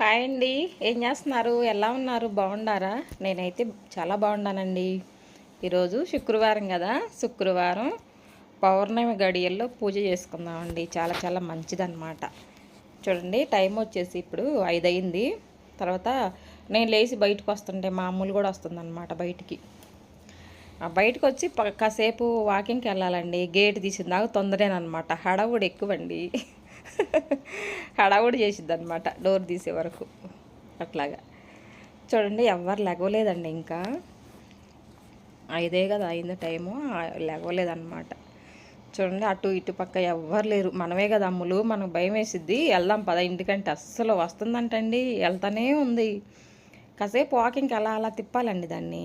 Hi అండి. ఏం చేస్తున్నారు? ఎలా ఉన్నారు? బాగున్నారా నేనైతే చాలా బాగున్నానండి. ఈరోజు శుక్రవారం కదా. శుక్రవారం పౌర్ణమి గడియల్లో పూజ చేసుకుందామండి. చాలా చాలా మంచిదన్నమాట. చూడండి టైం వచ్చేసి ఇప్పుడు ఐదు అయింది తర్వాత నేను లేచి బయటకు వస్తుంటే మామూలు కూడా వస్తుందన్నమాట బయటికి. బయటకు వచ్చి కాసేపు వాకింగ్కి వెళ్ళాలండి. గేట్ తీసిన దాకా తొందరేనమాట హడావుడి ఎక్కువండి. హడావుడి చేసిద్ది అనమాట డోర్ తీసే వరకు. అట్లాగా. చూడండి ఎవ్వరు లెగవలేదండి ఇంకా. ఐదే కదా అయింది టైము లెగవలేదన్నమాట చూడండి అటు ఇటు పక్క ఎవ్వరు లేరు. మనమే కదా అమ్ములు మనకు భయం వేసిద్ది. వెళ్దాం పద ఇంటికంటే అస్సలు వస్తుందంటండి. వెళ్తానే ఉంది. కాసేపు వాకింగ్కి అలా అలా తిప్పాలండి దాన్ని.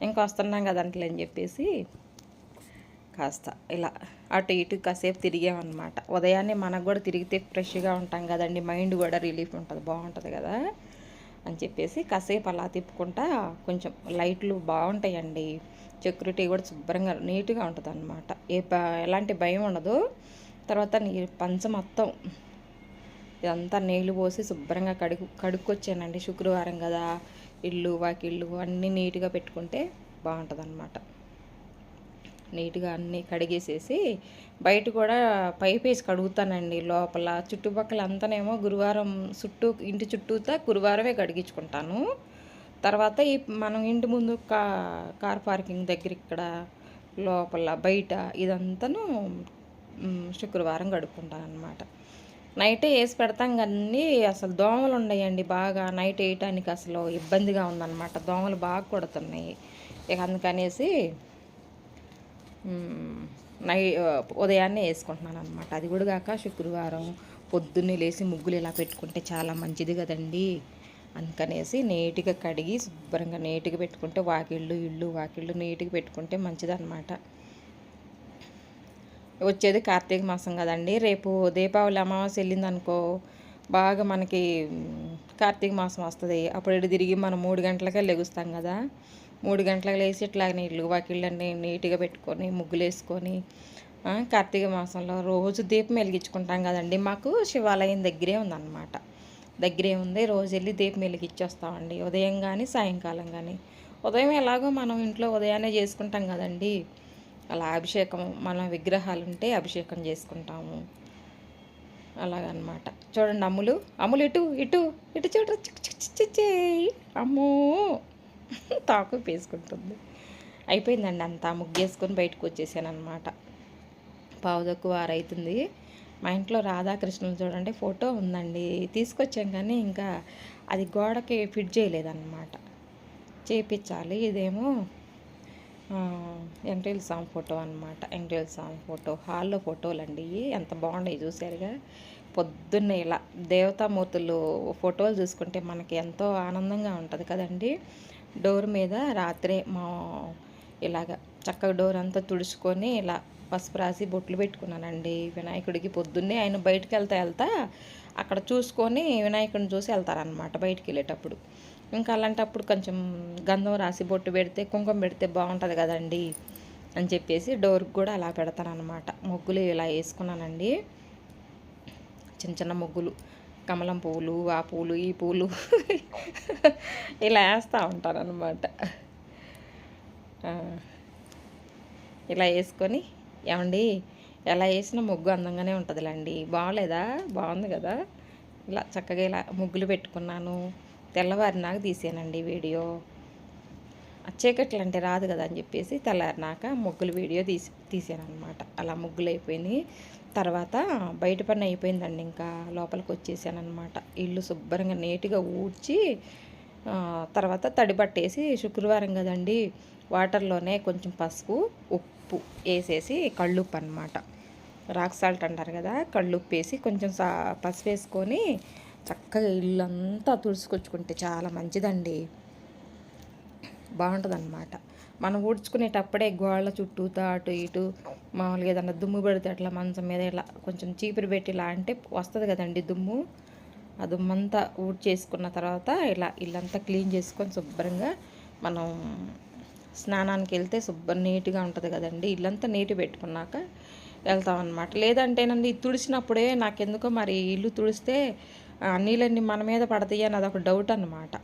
ఇంకా వస్తున్నాం కదంటలే అని చెప్పేసి. కాస్త ఇలా అటు ఇటు కాసేపు తిరిగామన్నమాట. ఉదయాన్నే మనకు కూడా తిరిగితే ఫ్రెష్గా ఉంటాం కదండి మైండ్ కూడా రిలీఫ్ ఉంటుంది బాగుంటుంది కదా అని చెప్పేసి కాసేపు అలా తిప్పుకుంటా కొంచెం లైట్లు బాగుంటాయండి. సెక్యూరిటీ కూడా శుభ్రంగా నీట్గా ఉంటుంది అనమాట ఏ ఎలాంటి భయం ఉండదు. తర్వాత నీ పంచ మొత్తం ఇదంతా నీళ్ళు పోసి శుభ్రంగా కడుగు కడుక్కొచ్చానండి. శుక్రవారం కదా ఇల్లు వాకిళ్ళు అన్నీ నీట్గా పెట్టుకుంటే బాగుంటుంది అనమాట నీట్గా అన్నీ కడిగేసేసి బయట కూడా పైప్ వేసి కడుగుతానండి లోపల. చుట్టుపక్కల అంతానేమో గురువారం చుట్టూ ఇంటి చుట్టూతా గురువారమే కడిగించుకుంటాను. తర్వాత ఈ మనం ఇంటి ముందు కా కార్ పార్కింగ్ దగ్గర ఇక్కడ లోపల బయట ఇదంతాను శుక్రవారం గడుపుకుంటాను అనమాట నైటే వేసి పెడతాం కానీ అసలు దోమలు ఉన్నాయండి బాగా. నైట్ వేయటానికి అసలు ఇబ్బందిగా ఉందన్నమాట. దోమలు బాగా కొడుతున్నాయి. ఇక అందుకనేసి నై ఉదయాన్నే వేసుకుంటున్నాను అనమాట అది కూడా కాక శుక్రవారం పొద్దున్నే లేచి ముగ్గులు ఇలా పెట్టుకుంటే చాలా మంచిది కదండి. అందుకనేసి నీట్గా కడిగి శుభ్రంగా నీట్గా పెట్టుకుంటే వాకిళ్ళు ఇళ్ళు వాకిళ్ళు నీట్గా పెట్టుకుంటే మంచిదన్నమాట. వచ్చేది కార్తీక మాసం కదండి. రేపు దీపావళి అమావాస్య వెళ్ళిందనుకో బాగా మనకి కార్తీక మాసం వస్తుంది. అప్పుడు ఇటు తిరిగి మనం మూడు గంటలకే లెగుస్తాం కదా. మూడు గంటలకు లేచి ఇట్లా నీళ్ళు వాకిళ్ళన్నీ నీట్గా పెట్టుకొని ముగ్గులు వేసుకొని కార్తీక మాసంలో రోజు దీపం వెలిగించుకుంటాం కదండి. మాకు శివాలయం దగ్గరే ఉందన్నమాట. దగ్గరే ఉంది. రోజు వెళ్ళి దీపం వెలిగించేస్తామండి. ఉదయం కానీ సాయంకాలం కానీ ఉదయం ఎలాగో మనం ఇంట్లో ఉదయాన్నే చేసుకుంటాం కదండి. అలా అభిషేకం మన విగ్రహాలు ఉంటే అభిషేకం చేసుకుంటాము. అలాగనమాట చూడండి అమ్ములు. అమ్ములు ఇటు ఇటు ఇటు చూడ చిక్ చేయి. అమ్మో! తాకు వేసుకుంటుంది అయిపోయిందండి అంతా. ముగ్గేసుకొని బయటకు వచ్చేసాను అనమాట పావుదక్కు వారైతుంది మా ఇంట్లో రాధాకృష్ణులు చూడండి ఫోటో ఉందండి. తీసుకొచ్చాం కానీ ఇంకా అది గోడకి ఫిట్ చేయలేదన్నమాట. చేపించాలి. ఇదేమో ఆ, స్వామి ఫోటో అనమాట వెంకటేశ్వర స్వామి ఫోటో. హాల్లో ఫోటోలు అండి ఎంత బాగున్నాయి చూసారుగా పొద్దున్నే ఇలా దేవతామూర్తులు ఫోటోలు చూసుకుంటే మనకి ఎంతో ఆనందంగా ఉంటుంది కదండి. డోర్ మీద రాత్రే మా ఇలాగ చక్కగా డోర్ అంతా తుడుచుకొని ఇలా పసుపు రాసి బొట్లు పెట్టుకున్నానండి. వినాయకుడికి పొద్దున్నే ఆయన బయటకు వెళ్తా వెళ్తా అక్కడ చూసుకొని వినాయకుడిని చూసి వెళ్తారనమాట బయటికి వెళ్ళేటప్పుడు. ఇంకా అలాంటప్పుడు కొంచెం గంధం రాసి బొట్టు పెడితే కుంకుమ పెడితే బాగుంటుంది కదండి అని చెప్పేసి డోర్కి కూడా అలా పెడతానమాట ముగ్గులు ఇలా వేసుకున్నానండి. చిన్న చిన్న ముగ్గులు. కమలం పువ్వులు ఆ పూలు ఈ పూలు ఇలా వేస్తూ ఉంటాను అనమాట ఇలా వేసుకొని ఏమండి ఎలా వేసినా ముగ్గు అందంగానే ఉంటుందిలేండి. బాగలేదా బాగుంది కదా? ఇలా చక్కగా ఇలా ముగ్గులు పెట్టుకున్నాను. తెల్లవారినాక తీసానండి వీడియో. ఆ చీకట్లు అంటే రాదు కదా అని చెప్పేసి తెల్లారినాక ముగ్గులు వీడియో తీసి తీసాను అనమాట అలా ముగ్గులు అయిపోయినాయి. తర్వాత బయట పని అయిపోయిందండి ఇంకా లోపలికి వచ్చేసాను అనమాట ఇల్లు శుభ్రంగా నీట్గా ఊడ్చి తర్వాత తడిపట్టేసి శుక్రవారం కదండి వాటర్లోనే కొంచెం పసుపు ఉప్పు వేసేసి కళ్ళుప్పు అనమాట రాక్ సాల్ట్ అంటారు కదా కళ్ళుప్పు వేసి కొంచెం సా పసుపు వేసుకొని చక్కగా ఇల్లంతా తుడుచుకొచ్చుకుంటే చాలా మంచిదండి. బాగుంటుంది అన్నమాట మనం ఊడ్చుకునేటప్పుడే గోళ్ళ చుట్టూతో అటు ఇటు మామూలుగా ఏదన్నా దుమ్ము పెడితే అట్లా మంచం మీద ఇలా కొంచెం చీపురు పెట్టి ఇలా అంటే వస్తుంది కదండి దుమ్ము. ఆ దుమ్మంతా ఊడ్చేసుకున్న తర్వాత ఇలా ఇల్లంతా క్లీన్ చేసుకొని శుభ్రంగా మనం స్నానానికి వెళ్తే శుభ్రం నీట్గా ఉంటుంది కదండి. ఇల్లంతా నీట్ పెట్టుకున్నాక వెళ్తాం అనమాట లేదంటేనండి తుడిచినప్పుడే నాకెందుకో మరి ఇల్లు తుడిస్తే ఆ నీళ్ళన్నీ మన మీద పడతాయి అని అదొక డౌట్ అనమాట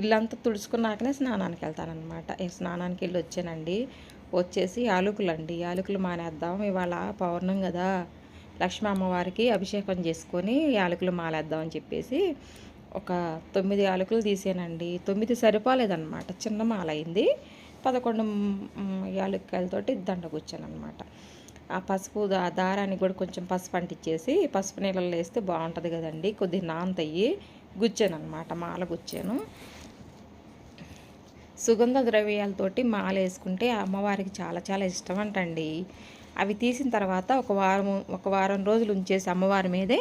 ఇల్లంతా తుడుచుకున్నాకనే స్నానానికి వెళ్తానమాట స్నానానికి వెళ్ళి వచ్చానండి వచ్చేసి యాలకులు అండి యాలకులు మానేద్దాం. ఇవాళ పౌర్ణం కదా లక్ష్మీ అమ్మవారికి అభిషేకం చేసుకొని యాలకులు మాలేద్దామని చెప్పేసి ఒక తొమ్మిది యాలకులు తీసానండి. తొమ్మిది సరిపోలేదన్నమాట. చిన్న మాల అయింది పదకొండు యాలక్కాయలతోటి దండ కూర్చాను అనమాట ఆ పసుపు ఆ దారానికి కూడా కొంచెం పసుపు అంటించేసి పసుపు నీళ్ళలో వేస్తే బాగుంటుంది కదండి. కొద్దిగా నానతయ్యి గుచ్చాను అనమాట మాల గుచ్చాను. సుగంధ ద్రవ్యాలతోటి మాల వేసుకుంటే అమ్మవారికి చాలా చాలా ఇష్టం అంటండి అవి తీసిన తర్వాత ఒక వారం ఒక వారం రోజులు ఉంచేసి అమ్మవారి మీదే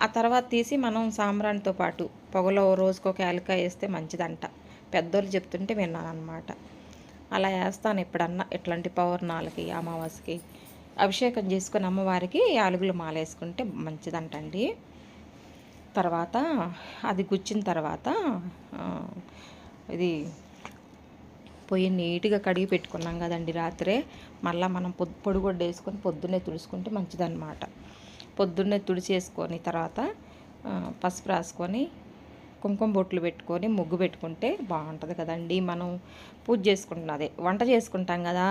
ఆ తర్వాత తీసి మనం సాంబ్రాణితో పాటు పొగలో రోజుకు ఒక యాలకాయ వేస్తే మంచిదంట. పెద్దోళ్ళు చెప్తుంటే విన్నాను అనమాట అలా వేస్తాను ఎప్పుడన్నా ఇట్లాంటి పౌర్ణాలకి అమావాస్యకి అభిషేకం చేసుకొని అమ్మవారికి యాలుగులు మాల వేసుకుంటే మంచిదంటండి. తర్వాత అది గుచ్చిన తర్వాత ఇది పొయ్యి నీట్గా కడిగి పెట్టుకున్నాం కదండి రాత్రే మళ్ళీ మనం పొద్దు పొడిగొడ్డ వేసుకొని పొద్దున్నే తుడుచుకుంటే మంచిదన్నమాట. పొద్దున్నే తుడిచేసుకొని తర్వాత పసుపు రాసుకొని కుంకుమ బొట్లు పెట్టుకొని ముగ్గు పెట్టుకుంటే బాగుంటుంది కదండి. మనం పూజ చేసుకుంటున్నది వంట చేసుకుంటాం కదా.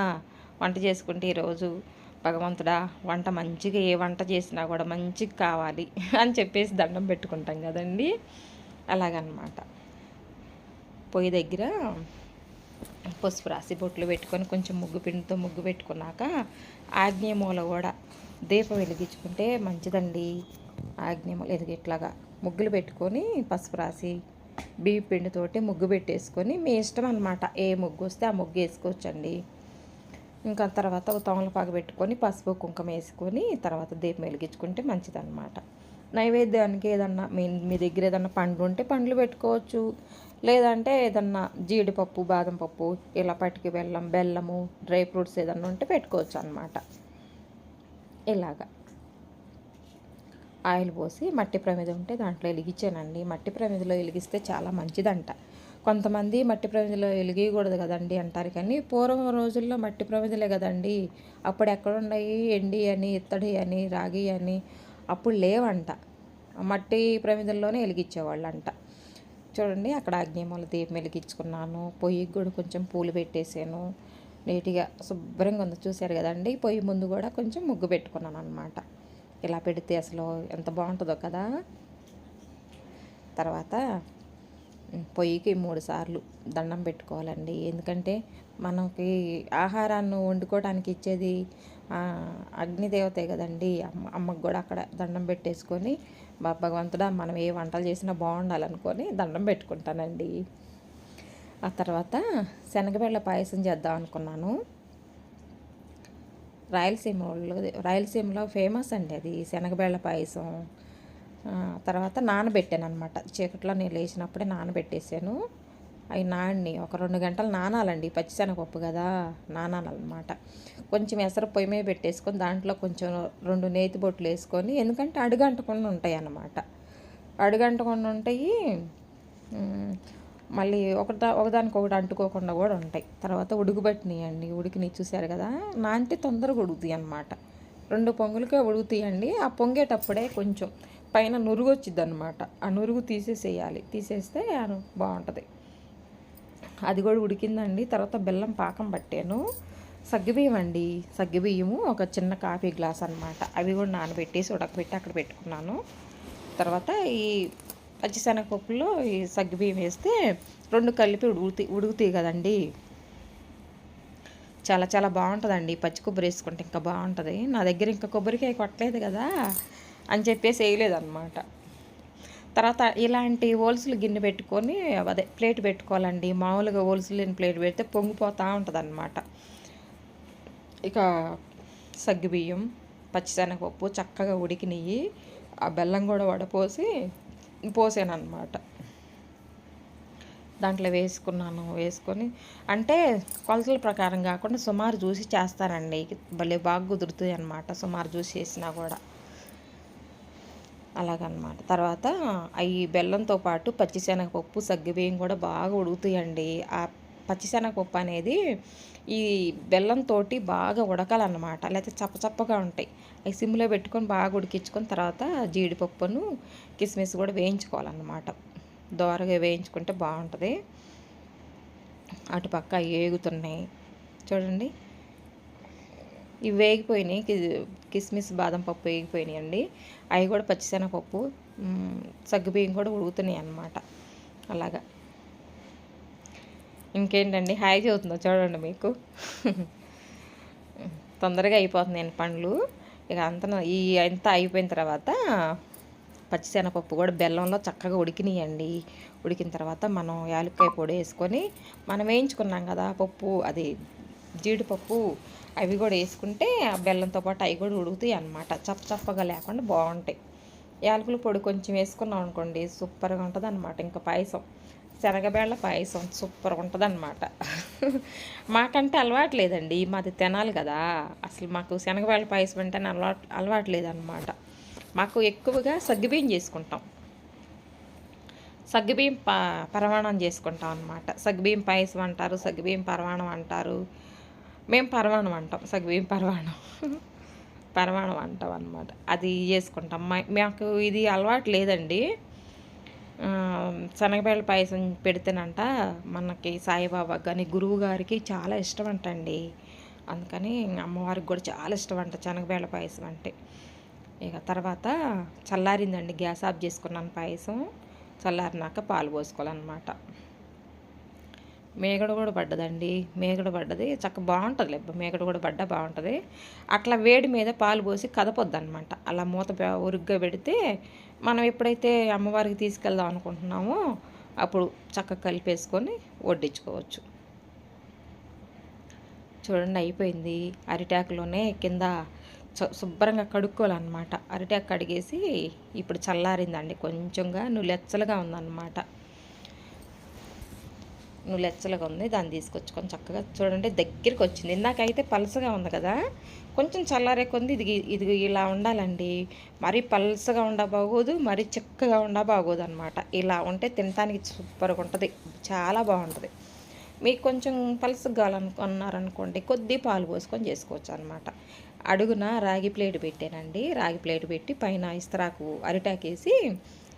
వంట చేసుకుంటే ఈరోజు భగవంతుడా వంట మంచిగా ఏ వంట చేసినా కూడా మంచిగా కావాలి అని చెప్పేసి దండం పెట్టుకుంటాం కదండి. అలాగనమాట పొయ్యి దగ్గర పసుపు రాసి బొట్లు పెట్టుకొని కొంచెం ముగ్గు పిండితో ముగ్గు పెట్టుకున్నాక ఆగ్నేయమూల కూడా దీపం వెలిగించుకుంటే మంచిదండి. ఆగ్నేయమూల ఎదిగిట్లాగా ముగ్గులు పెట్టుకొని పసుపు రాసి బియ్య పిండితోటి ముగ్గు పెట్టేసుకొని మీ ఇష్టం అనమాట ఏ ముగ్గు వస్తే ఆ ముగ్గు వేసుకోవచ్చండి. ఇంకా తర్వాత ఒక తమలపాకు పెట్టుకొని పసుపు కుంకుమ వేసుకొని తర్వాత దీపం వెలిగించుకుంటే మంచిదన్నమాట. నైవేద్యానికి ఏదన్నా మీ మీ దగ్గర ఏదన్నా పండ్లు ఉంటే పండ్లు పెట్టుకోవచ్చు. లేదంటే ఏదన్నా జీడిపప్పు బాదం పప్పు ఇలా పట్టుకి బెల్లం బెల్లము డ్రై ఫ్రూట్స్ ఏదన్నా ఉంటే పెట్టుకోవచ్చు అనమాట ఇలాగా. ఆయిల్ పోసి మట్టి ప్రమిద ఉంటే దాంట్లో వెలిగించానండి. మట్టి ప్రమిదలో వెలిగిస్తే చాలా మంచిదంట. కొంతమంది మట్టి ప్రమిదలో వెలిగకూడదు కదండి అంటారు కానీ పూర్వం రోజుల్లో మట్టి ప్రమిదలే కదండి. అప్పుడు ఎక్కడున్నాయి? ఎండి అని ఇత్తడి అని రాగి అని అప్పుడు లేవంట. మట్టి ప్రమిదల్లోనే వెలిగించేవాళ్ళు అంట చూడండి అక్కడ అగ్నిమూల దీపం వెలిగించుకున్నాను. పొయ్యికి కూడా కొంచెం పూలు పెట్టేసాను నీట్గా శుభ్రంగా ఉంది చూశారు కదండి? పొయ్యి ముందు కూడా కొంచెం ముగ్గు పెట్టుకున్నాను అనమాట ఇలా పెడితే అసలు ఎంత బాగుంటుందో కదా? తర్వాత పొయ్యికి మూడు సార్లు దండం పెట్టుకోవాలండి. ఎందుకంటే మనకి ఆహారాన్ని వండుకోవడానికి ఇచ్చేది అగ్నిదేవతే కదండి? అమ్మ అమ్మకు కూడా అక్కడ దండం పెట్టేసుకొని భగవంతుడా మనం ఏ వంటలు చేసినా బాగుండాలనుకొని దండం పెట్టుకుంటానండి. ఆ తర్వాత శనగబెళ్ళ పాయసం చేద్దాం అనుకున్నాను. రాయలసీమ వాళ్ళు రాయలసీమలో ఫేమస్ అండి అది శనగబెళ్ళ పాయసం. తర్వాత నానబెట్టాను అనమాట చీకట్లో నేను లేచినప్పుడే నానబెట్టేసాను అవి నాన్ని ఒక రెండు గంటలు నానాలండి పచ్చిశనగపప్పు కదా నానాలన్నమాట. కొంచెం ఎసరు పొయ్యి మీద పెట్టేసుకొని దాంట్లో కొంచెం రెండు నేతి బొట్లు వేసుకొని ఎందుకంటే అడుగంటకుండా ఉంటాయి అన్నమాట అడుగంటకుండా ఉంటాయి మళ్ళీ ఒకటి ఒకదానికి ఒకటి అంటుకోకుండా కూడా ఉంటాయి. తర్వాత ఉడుకుబట్టినాయండి ఉడికిని చూశారు కదా నాంటి తొందరగా ఉడుకుతాయి అన్నమాట రెండు పొంగులకే ఉడుకుతాయండి ఆ పొంగేటప్పుడే కొంచెం పైన నురుగు వచ్చింది అనమాట ఆ నురుగు తీసేసేయాలి తీసేస్తే బాగుంటుంది. అది కూడా ఉడికిందండి. తర్వాత బెల్లం పాకం పట్టాను. సగ్గుబియ్యం అండి సగ్గుబియ్యము ఒక చిన్న కాఫీ గ్లాస్ అన్నమాట. అవి కూడా నానబెట్టేసి ఉడకబెట్టి అక్కడ పెట్టుకున్నాను. తర్వాత ఈ పచ్చిశనగపప్పులో ఈ సగ్గుబియ్యం వేస్తే రెండు కలిపి ఉడుగుతాయి ఉడుకుతాయి కదండి. చాలా చాలా బాగుంటుందండి. పచ్చి కొబ్బరి వేసుకుంటే ఇంకా బాగుంటుంది. నా దగ్గర ఇంకా కొబ్బరికాయ కొట్టలేదు కదా అని చెప్పేసి వేయలేదన్నమాట. తర్వాత ఇలాంటి హోల్స్లు గిన్నె పెట్టుకొని అదే ప్లేట్ పెట్టుకోవాలండి. మామూలుగా హోల్స్ ప్లేట్ పెడితే పొంగిపోతూ ఉంటుంది అనమాట ఇక సగ్గుబియ్యం పచ్చిశనగపప్పు చక్కగా ఉడికినవి ఆ బెల్లం కూడా వడపోసి పోసాను అనమాట దాంట్లో వేసుకున్నాను వేసుకొని అంటే కొలతల ప్రకారం కాకుండా సుమారు చూసి చేస్తానండి. భలే బాగా కుదురుతుంది అనమాట సుమారు చూసి చేసినా కూడా. అలాగనమాట. తర్వాత అవి బెల్లంతో పాటు పచ్చిశనగపప్పు సగ్గుబియ్యం కూడా బాగా ఉడుకుతాయండి. ఆ పచ్చిశనగపప్పు అనేది ఈ బెల్లంతో బాగా ఉడకాలన్నమాట లేకపోతే చప్పచప్పగా ఉంటాయి. అవి సిమ్లో పెట్టుకొని బాగా ఉడికించుకొని తర్వాత జీడిపప్పును కిస్మిస్ కూడా వేయించుకోవాలన్నమాట దోరగా వేయించుకుంటే బాగుంటుంది. అటుపక్క ఏగుతున్నాయి. చూడండి. ఇవి వేగిపోయినాయి. కిస్మిస్ బాదం పప్పు వేగిపోయినాయి అండి. అవి కూడా పచ్చిశనగపప్పు సగ్గుబియ్యం కూడా ఉడుగుతున్నాయి అన్నమాట. అలాగా. ఇంకేంటండి? హాయి చదువుతుందో చూడండి మీకు. తొందరగా అయిపోతున్నాయి పండ్లు. ఇక అంత ఈ అంతా అయిపోయిన తర్వాత పచ్చిశనగపప్పు కూడా బెల్లంలో చక్కగా ఉడికినాయండి. ఉడికిన తర్వాత మనం యాలక్కాయ పొడి వేసుకొని మనం వేయించుకున్నాం కదా పప్పు అది జీడిపప్పు అవి కూడా వేసుకుంటే ఆ బెల్లంతో పాటు అవి కూడా ఉడుకుతాయి అనమాట చప్ప చప్పగా లేకుండా బాగుంటాయి. యాలకుల పొడి కొంచెం వేసుకున్నాం అనుకోండి సూపర్గా ఉంటుంది అనమాట ఇంకా పాయసం శనగబేళ్ళ పాయసం సూపర్ ఉంటుంది అనమాట మాకంటే అలవాటు లేదండి మాది తినాలి కదా. అసలు మాకు శనగబేళ్ళ పాయసం అంటే అలవాటు అలవాటు లేదనమాట మాకు ఎక్కువగా సగ్గుబియ్యం చేసుకుంటాం. సగ్గుబియ్యం ప పరమాణం చేసుకుంటాం అనమాట సగ్గుబియ్యం పాయసం అంటారు సగ్గుబియ్యం పరమాణం అంటారు. మేము పరమాణం అంటాం. సగ్వేం పరమాణం పరమాణం అంటాం అనమాట అది చేసుకుంటాం. మాకు ఇది అలవాటు లేదండి. శనగబేళ్ళ పాయసం పెడితేనంట మనకి సాయిబాబా కానీ గురువు గారికి చాలా ఇష్టం అంటండి అందుకని అమ్మవారికి కూడా చాలా ఇష్టం అంట శనగబేళ్ళ పాయసం అంటే. ఇక తర్వాత చల్లారిందండి గ్యాస్ ఆఫ్ చేసుకున్నాను పాయసం. చల్లారినాక పాలు పోసుకోవాలన్నమాట. మేగడ కూడా పడ్డదండి. మేగడ పడ్డది. చక్క బాగుంటుంది లేబ్బ మేగడ కూడా పడ్డా బాగుంటుంది. అట్లా వేడి మీద పాలు పోసి కదపొద్దు అనమాట అలా మూత ఉరుగ్గా పెడితే మనం ఎప్పుడైతే అమ్మవారికి తీసుకెళ్దాం అనుకుంటున్నామో అప్పుడు చక్కగా కలిపేసుకొని వడ్డించుకోవచ్చు. చూడండి అయిపోయింది. అరిటాకులోనే కింద శుభ్రంగా కడుక్కోవాలన్నమాట. అరిటాకు కడిగేసి ఇప్పుడు చల్లారిందండి. కొంచెంగా నులెచ్చలుగా ఉందన్నమాట. నులెచ్చలుగా ఉంది దాన్ని తీసుకొచ్చుకొని చక్కగా చూడండి దగ్గరికి వచ్చింది. ఇందాకైతే పలసగా ఉంది కదా కొంచెం చల్లారే కొంది ఇది ఇది ఇలా ఉండాలండి. మరీ పల్సగా ఉండబాగోదు మరీ చిక్కగా ఉండబాగోదు అనమాట ఇలా ఉంటే తినటానికి సూపర్గా ఉంటుంది చాలా బాగుంటుంది. మీకు కొంచెం పలుసగా కావాలనుకున్నారనుకోండి కొద్ది పాలు పోసుకొని చేసుకోవచ్చు అనమాట అడుగున రాగి ప్లేట్ పెట్టానండి. రాగి ప్లేట్ పెట్టి పైన ఇస్తరాకు అరిటాకేసి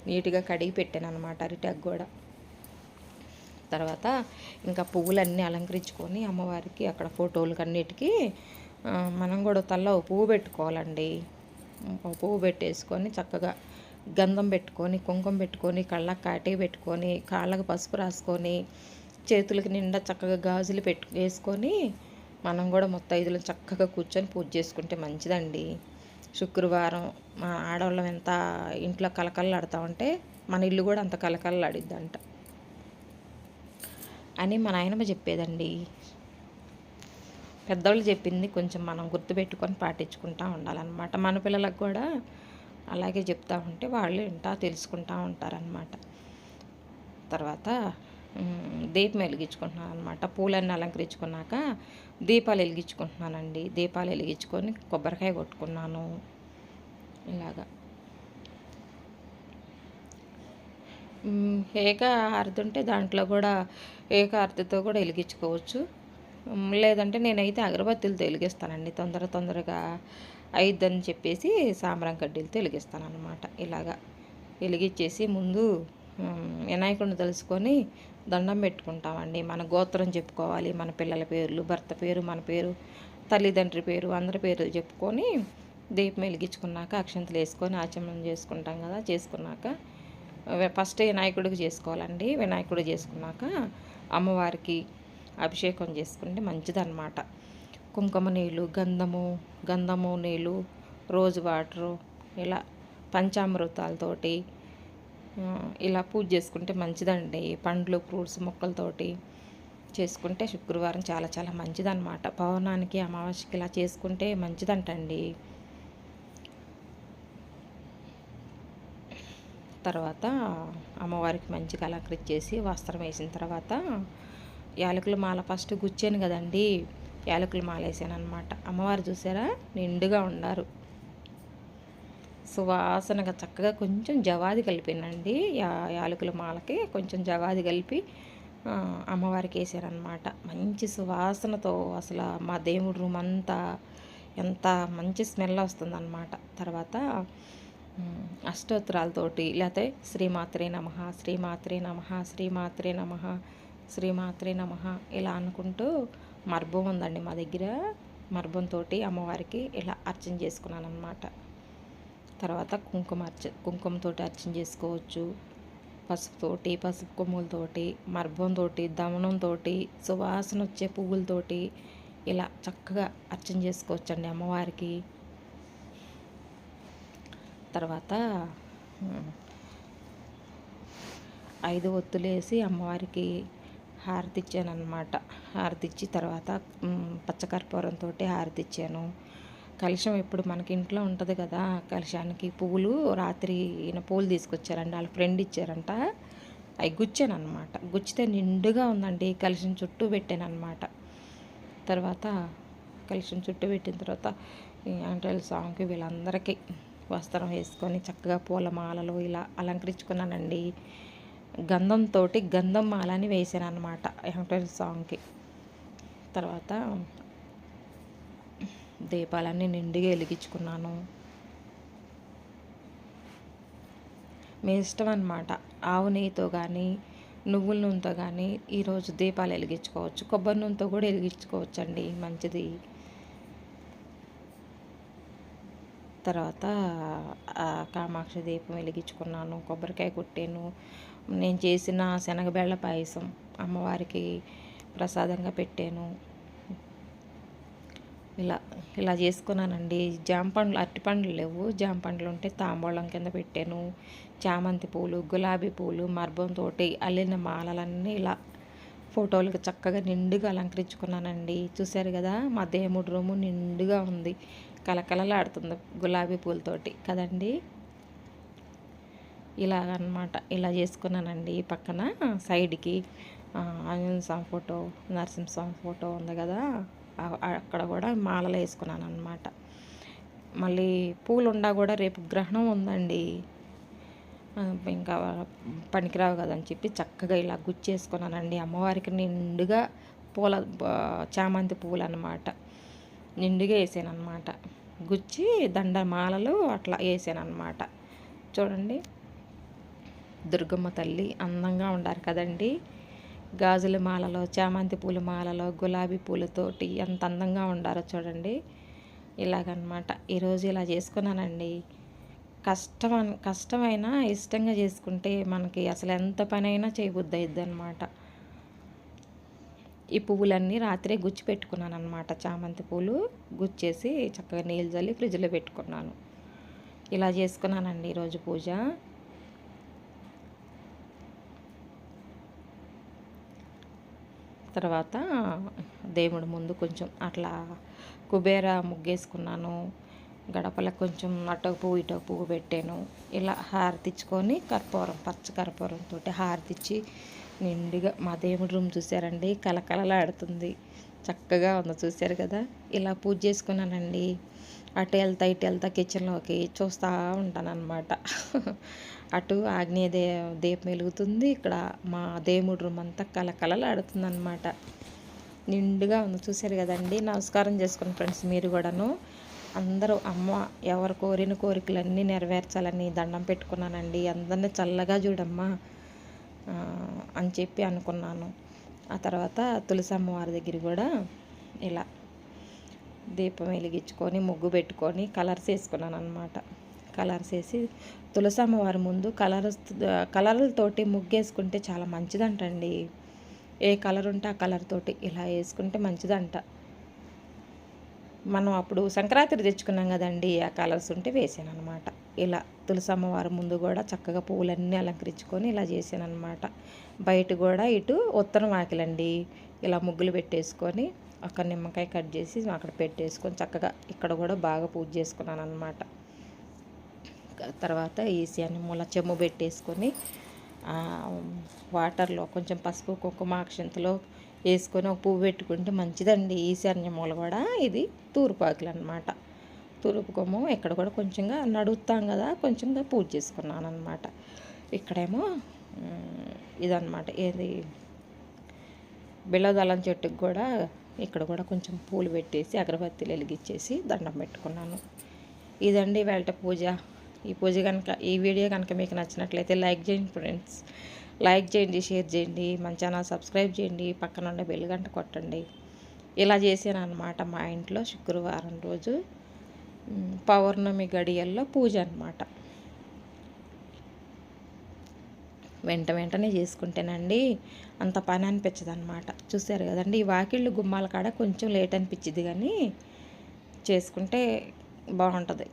నీట్గా కడిగి పెట్టాను అనమాట అరిటాకు కూడా. తర్వాత ఇంకా పువ్వులన్నీ అలంకరించుకొని అమ్మవారికి అక్కడ ఫోటోలు అన్నిటికీ మనం కూడా తల్ల పువ్వు పెట్టుకోవాలండి. పువ్వు పెట్టేసుకొని చక్కగా గంధం పెట్టుకొని కుంకుమ పెట్టుకొని కళ్ళకు కాటి పెట్టుకొని కాళ్ళకు పసుపు రాసుకొని చేతులకి నిండా చక్కగా గాజులు పెట్టు వేసుకొని మనం కూడా మొత్తం ఐదులో చక్కగా కూర్చొని పూజ చేసుకుంటే మంచిదండి. శుక్రవారం మా ఆడవాళ్ళం ఎంత ఇంట్లో కలకల్లాడుతూ ఉంటే మన ఇల్లు కూడా అంత కలకల్లాడిద్దంట అని మా నాయనమ్మ చెప్పేదండి. పెద్దవాళ్ళు చెప్పింది కొంచెం మనం గుర్తుపెట్టుకొని పాటించుకుంటూ ఉండాలన్నమాట. మన పిల్లలకు కూడా అలాగే చెప్తూ ఉంటే వాళ్ళు వింటా తెలుసుకుంటూ ఉంటారనమాట తర్వాత దీపం వెలిగించుకుంటున్నాను అనమాట పూలన్నీ అలంకరించుకున్నాక దీపాలు వెలిగించుకుంటున్నానండి. దీపాలు వెలిగించుకొని కొబ్బరికాయ కొట్టుకున్నాను. ఇలాగా. ఏక హారతి ఉంటే దాంట్లో కూడా ఏక హారతితో కూడా వెలిగించుకోవచ్చు. లేదంటే నేనైతే అగరబత్తులతో వెలిగిస్తానండి. తొందర తొందరగా అయిద్దని చెప్పేసి సాంబ్రం కడ్డీలతో వెలిగిస్తాను అనమాట ఇలాగా వెలిగించేసి ముందు వినాయకుడిని తెలుసుకొని దండం పెట్టుకుంటామండి. మన గోత్రం చెప్పుకోవాలి. మన పిల్లల పేర్లు భర్త పేరు మన పేరు తల్లిదండ్రి పేరు అందరి పేర్లు చెప్పుకొని దీపం వెలిగించుకున్నాక అక్షంతలు వేసుకొని ఆచమనం చేసుకుంటాం కదా చేసుకున్నాక ఫస్ట్ వినాయకుడికి చేసుకోవాలండి. వినాయకుడు చేసుకున్నాక అమ్మవారికి అభిషేకం చేసుకుంటే మంచిదన్నమాట. కుంకుమ నీళ్ళు గంధము గంధము నీళ్ళు రోజు వాటరు ఇలా పంచామృతాలతోటి ఇలా పూజ చేసుకుంటే మంచిదండి. పండ్లు ఫ్రూట్స్ మొక్కలతోటి చేసుకుంటే శుక్రవారం చాలా చాలా మంచిదన్నమాట. పవనానికి అమావాస్యకి ఇలా చేసుకుంటే మంచిదంటండి. తర్వాత అమ్మవారికి మంచిగా అలంకరించేసి వస్త్రం వేసిన తర్వాత యాలకుల మాల ఫస్ట్ గుచ్చాను కదండి యాలకుల మాల వేసాను అనమాట అమ్మవారు చూసారా? నిండుగా ఉండారు సువాసనగా చక్కగా కొంచెం జవాది కలిపానండి యా యాలకుల మాలకి కొంచెం జవాది కలిపి అమ్మవారికి వేసారనమాట మంచి సువాసనతో అసలు మా దేవుడి రూమ్ అంతా ఎంత మంచి స్మెల్ వస్తుందన్నమాట. తర్వాత అష్టోత్తరాలతోటి లేకపోతే శ్రీమాత్రే నమ శ్రీమాత్రే నమ శ్రీమాత్రే నమ శ్రీమాత్రే నమ ఇలా అనుకుంటూ మర్భం ఉందండి మా దగ్గర. మర్భంతో అమ్మవారికి ఇలా అర్చన చేసుకున్నాను అనమాట తర్వాత కుంకుమ అర్చ కుంకుమతోటి అర్చన చేసుకోవచ్చు. పసుపుతోటి పసుపు కొమ్ములతోటి మర్భంతోటి దమనంతో సువాసన వచ్చే పువ్వులతోటి ఇలా చక్కగా అర్చన చేసుకోవచ్చండి అమ్మవారికి. తర్వాత ఐదు ఒత్తులేసి అమ్మవారికి హారతి ఇచ్చాను అనమాట హారతి ఇచ్చి తర్వాత పచ్చకర్పూరంతో హారతి ఇచ్చాను ఇప్పుడు మనకి ఇంట్లో ఉంటుంది కదా కలుషానికి పువ్వులు రాత్రి ఈయన పూలు తీసుకొచ్చారండి వాళ్ళ ఫ్రెండ్ ఇచ్చారంట. అవి గుచ్చాను అనమాట గుచ్చితే నిండుగా ఉందండి కలుషం చుట్టూ పెట్టాను అనమాట తర్వాత కలుషం చుట్టూ పెట్టిన తర్వాత ఈ వెంకటేశ్వర స్వామికి వీళ్ళందరికీ వస్త్రం వేసుకొని చక్కగా పూల మాలలు ఇలా అలంకరించుకున్నానండి. గంధంతో గంధం మాలని వేసాను అనమాట వెంకటేశ్వర స్వామికి తర్వాత దీపాలన్నీ నిండుగా వెలిగించుకున్నాను. మీ ఇష్టం అనమాట ఆవు నెయ్యితో కానీ నువ్వుల నూనెతో కానీ ఈరోజు దీపాలు వెలిగించుకోవచ్చు. కొబ్బరి నూనెతో కూడా వెలిగించుకోవచ్చు అండి మంచిది. తర్వాత కామాక్ష కామాక్షి దీపం వెలిగించుకున్నాను కొబ్బరికాయ కొట్టాను. నేను చేసిన శనగబెళ్ళ పాయసం అమ్మవారికి ప్రసాదంగా పెట్టాను. ఇలా ఇలా చేసుకున్నానండి. జామ పండ్లు అరటి పండ్లు లేవు. జామ పండ్లు ఉంటే తాంబూలం కింద పెట్టాను. చామంతి పూలు గులాబీ పూలు మర్భంతో అల్లిన మాలలన్నీ ఇలా ఫోటోలకు చక్కగా నిండుగా అలంకరించుకున్నానండి. చూశారు కదా మా దేముడు రూము నిండుగా ఉంది. కలకలలాడుతుంది గులాబీ పూలతోటి. కదండి? ఇలాగనమాట. ఇలా చేసుకున్నానండి పక్కన సైడ్కి. ఆంజనేయ స్వామి ఫోటో నరసింహస్వామి ఫోటో ఉంది కదా? అక్కడ కూడా మాలలు వేసుకున్నాను అనమాట మళ్ళీ పూలు ఉండా కూడా రేపు గ్రహణం ఉందండి. ఇంకా పనికిరావు కదని చెప్పి చక్కగా ఇలా గుచ్చేసుకున్నానండి. అమ్మవారికి నిండుగా పూల చామంతి పూలు అనమాట నిండుగా వేసాను అనమాట గుచ్చి దండమాలలు అట్లా వేసాను అనమాట చూడండి. దుర్గమ్మ తల్లి అందంగా ఉండారు కదండి. గాజుల మాలలో చామంతి పూల మాలలో గులాబీ పూలతోటి ఎంత అందంగా ఉండారో చూడండి. ఇలాగనమాట ఈరోజు ఇలా చేసుకున్నానండి. కష్టం కష్టమైనా ఇష్టంగా చేసుకుంటే మనకి అసలు ఎంత పనైనా చేయబుద్ది అయిద్ది అనమాట ఈ పువ్వులన్నీ రాత్రే గుచ్చి పెట్టుకున్నాను అనమాట చామంతి పూలు గుచ్చేసి చక్కగా నీళ్ళు చల్లి ఫ్రిడ్జ్లో పెట్టుకున్నాను. ఇలా చేసుకున్నానండి ఈరోజు పూజ. తర్వాత దేవుడి ముందు కొంచెం అట్లా కుబేర ముగ్గేసుకున్నాను. గడపలకు కొంచెం అటో పువ్వు ఇటో పువ్వు పెట్టాను. ఇలా హారతిచ్చుకొని కర్పూరం పచ్చ కర్పూరంతో హారతిచ్చి నిండుగా మా దేవుడి రూమ్ చూసారండి కలకలలాడుతుంది చక్కగా ఉంది. చూశారు కదా? ఇలా పూజ చేసుకున్నానండి. అటు వెళ్తా ఇటు వెళ్తా కిచెన్లోకి చూస్తూ ఉంటాను అనమాట అటు ఆగ్నేయ దే దీపం వెలుగుతుంది. ఇక్కడ మా దేవుడి రూమ్ అంతా కలకలలాడుతుంది అనమాట నిండుగా ఉంది. చూశారు కదండి? నమస్కారం చేసుకుని ఫ్రెండ్స్ మీరు కూడాను. అందరూ అమ్మ ఎవరు కోరిన కోరికలన్నీ నెరవేర్చాలని దండం పెట్టుకున్నానండి. అందరినీ చల్లగా చూడమ్మా. అని చెప్పి అనుకున్నాను. ఆ తర్వాత తులసి అమ్మవారి దగ్గర కూడా ఇలా దీపం వెలిగించుకొని ముగ్గు పెట్టుకొని కలర్స్ వేసుకున్నాను అనమాట కలర్స్ వేసి తులసి అమ్మవారి ముందు కలర్స్ కలర్లతోటి ముగ్గు వేసుకుంటే చాలా మంచిదంటండి. ఏ కలర్ ఉంటే ఆ కలర్ తోటి ఇలా వేసుకుంటే మంచిదంట. మనం అప్పుడు సంక్రాంతి తెచ్చుకున్నాం కదండి ఆ కలర్స్ ఉంటే వేసాను అనమాట ఇలా తులసి అమ్మవారి ముందు కూడా చక్కగా పువ్వులన్నీ అలంకరించుకొని ఇలా చేశాను అనమాట బయట కూడా ఇటు ఉత్తరం వాకిలండి ఇలా ముగ్గులు పెట్టేసుకొని ఒక నిమ్మకాయ కట్ చేసి అక్కడ పెట్టేసుకొని చక్కగా ఇక్కడ కూడా బాగా పూజ చేసుకున్నాను అనమాట తర్వాత ఈశాన్య మూల చెమ్ము పెట్టేసుకొని వాటర్లో కొంచెం పసుపు కుంకుమ అక్షంతలో వేసుకొని ఒక పువ్వు పెట్టుకుంటే మంచిదండి. ఈశాన్య మూల కూడా ఇది తూర్పాకులు అనమాట తూర్పు కొమ్ము ఇక్కడ కూడా కొంచెంగా నడుస్తాం కదా కొంచెంగా పూజ చేసుకున్నాను అనమాట ఇక్కడేమో ఇదనమాట ఏది? బిళ్ళదళం చెట్టుకు కూడా ఇక్కడ కూడా కొంచెం పూలు పెట్టేసి అగరబత్తిలు వెలిగించేసి దండం పెట్టుకున్నాను. ఇదండి వేళ పూజ. ఈ పూజ కనుక ఈ వీడియో కనుక మీకు నచ్చినట్లయితే లైక్ చేయండి ఫ్రెండ్స్. లైక్ చేయండి షేర్ చేయండి మన ఛానల్ సబ్స్క్రైబ్ చేయండి పక్కన ఉండే బెల్లిగంట కొట్టండి. ఇలా చేశాను అనమాట మా ఇంట్లో శుక్రవారం రోజు పౌర్ణమి గడియల్లో పూజ అనమాట వెంట వెంటనే చేసుకుంటేనండి అంత పని అనిపించదు అనమాట చూసారు కదండి ఈ వాకిళ్ళు గుమ్మాల కాడ కొంచెం లేట్ అనిపించింది కానీ చేసుకుంటే బాగుంటుంది.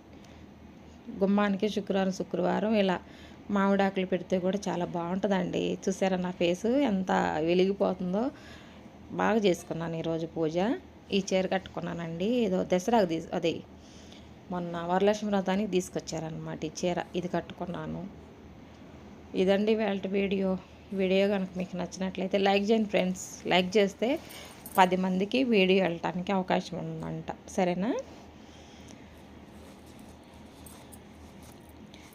గుమ్మానికి శుక్రవారం శుక్రవారం ఇలా మామిడాకులు పెడితే కూడా చాలా బాగుంటుందండి. చూసారా నా ఫేసు? ఎంత వెలిగిపోతుందో. బాగా చేసుకున్నాను ఈరోజు పూజ. ఈ చీర కట్టుకున్నానండి. ఏదో దసరాకు తీసు అదే మొన్న వరలక్ష్మి వ్రతానికి తీసుకొచ్చారనమాట ఈ చీర. ఇది కట్టుకున్నాను. ఇదండి వాళ్ళ వీడియో. వీడియో కనుక మీకు నచ్చినట్లయితే లైక్ చేయండి ఫ్రెండ్స్. లైక్ చేస్తే పది మందికి వీడియో వెళ్ళటానికి అవకాశం ఉందంట. సరేనా?